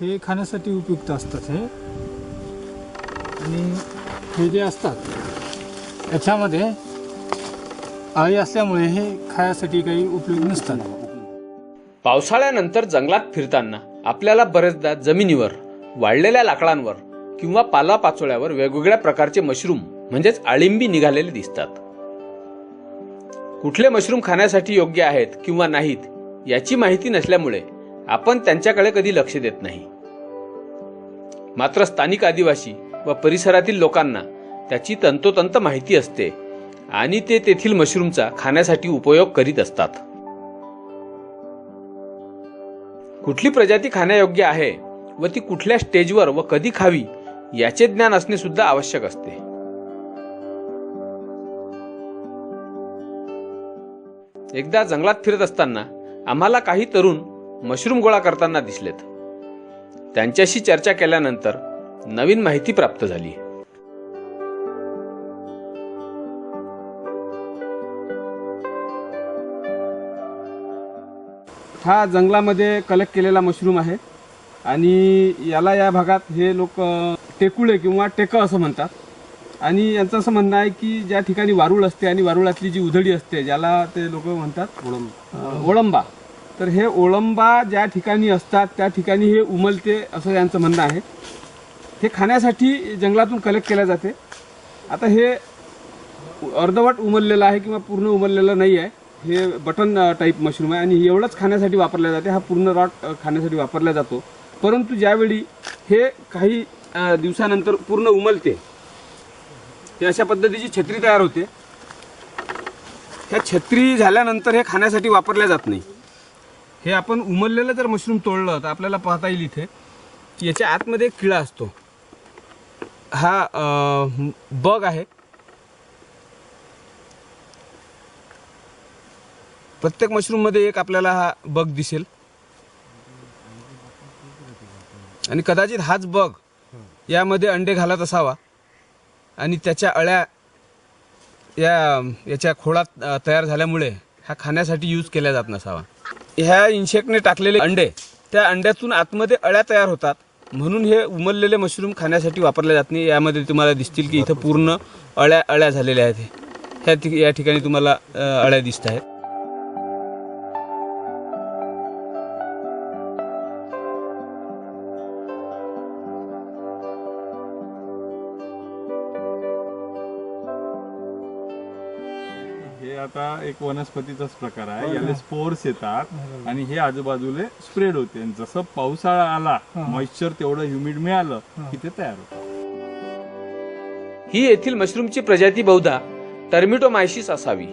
हे खाण्यासाठी उपयुक्त असतात हे. आणि हे जे असतात याच्यामध्ये आळी असल्यामुळे हे खाण्यासाठी काही उपयोग नसतात. पावसाळ्यानंतर जंगलात फिरताना आपल्याला बरेचदा जमिनीवर वाढलेल्या लाकडांवर किंवा पालापाचोळ्यावर वेगवेगळ्या प्रकारचे मशरूम म्हणजेच आळिंबी निघालेले दिसतात. कुठले मशरूम खाण्यासाठी योग्य आहेत किंवा नाहीत याची माहिती नसल्यामुळे आपण त्यांच्याकडे कधी लक्ष देत नाही. मात्र स्थानिक आदिवासी व परिसरातील लोकांना त्याची तंतोतंत माहिती असते आणि ते तेथील मशरूमचा खाण्यासाठी उपयोग करीत असतात. कुठली प्रजाती खाण्यायोग्य आहे व ती कुठल्या स्टेजवर व कधी खावी याचे ज्ञान असणे सुद्धा आवश्यक असते. एकदा जंगलात फिरत असताना आम्हाला काही तरुण मशरूम गोळा करताना दिसलेत. त्यांच्याशी चर्चा केल्यानंतर नवीन माहिती प्राप्त झाली. हा जंगलामध्ये कलेक्ट केलेला मशरूम आहे. आणि याला या भागात हे लोक टेकुळे किंवा टेकं असं म्हणतात. आणि यांचं असं म्हणणं आहे की ज्या ठिकाणी वारुळ असते आणि वारुळातली जी उधळी असते ज्याला ते लोक म्हणतात ओळंबा. तर हे ओळंबा ज्या ठिकाणी असतात त्या ठिकाणी हे उमलते असं यांचं म्हणणं आहे. हे खाण्यासाठी जंगलातून कलेक्ट केल्या जाते. आता हे अर्धवट उमललेलं आहे किंवा पूर्ण उमललेलं नाही आहे हे बटन टाईप मशरूम आहे आणि एवढंच खाण्यासाठी वापरल्या जाते. हा पूर्ण रॉट खाण्यासाठी वापरला जातो. परंतु ज्यावेळी हे काही दिवसानंतर पूर्ण उमलते हे अशा पद्धतीची छत्री तयार होते. ह्या छत्री झाल्यानंतर हे खाण्यासाठी वापरल्या जात नाही. हे आपण उमललेलं जर मशरूम तोडलं तर आपल्याला पाहता येईल इथे याच्या आतमध्ये एक किळा असतो. हा बग आहे. प्रत्येक मशरूममध्ये एक आपल्याला हा बग दिसेल. आणि कदाचित हाच बग यामध्ये अंडे घालत असावा. आणि त्याच्या अळ्या या याच्या खोळात तयार झाल्यामुळे हा खाण्यासाठी यूज केला जात नसावा. ह्या इन्शेक्टने टाकलेले अंडे त्या अंड्यातून आतमध्ये अळ्या तयार होतात. म्हणून हे उमललेले मशरूम खाण्यासाठी वापरले जात नाही. यामध्ये तुम्हाला दिसतील की इथं पूर्ण अळ्या अळ्या झालेल्या आहेत. ह्या ठिक- या ठिकाणी तुम्हाला अळ्या दिसत आहेत. हे आता एक वनस्पतीचाच प्रकार आहे. याला स्पोर्स येतात आणि हे आजूबाजूला स्प्रेड होते. आणि जसं पावसाळा आला मॉइश्चर तेवढं ह्युमिड मिळालं की ते तयार होतं. ही येथील मशरूमची प्रजाती बहुधा टर्मिटोमायसिस असावी.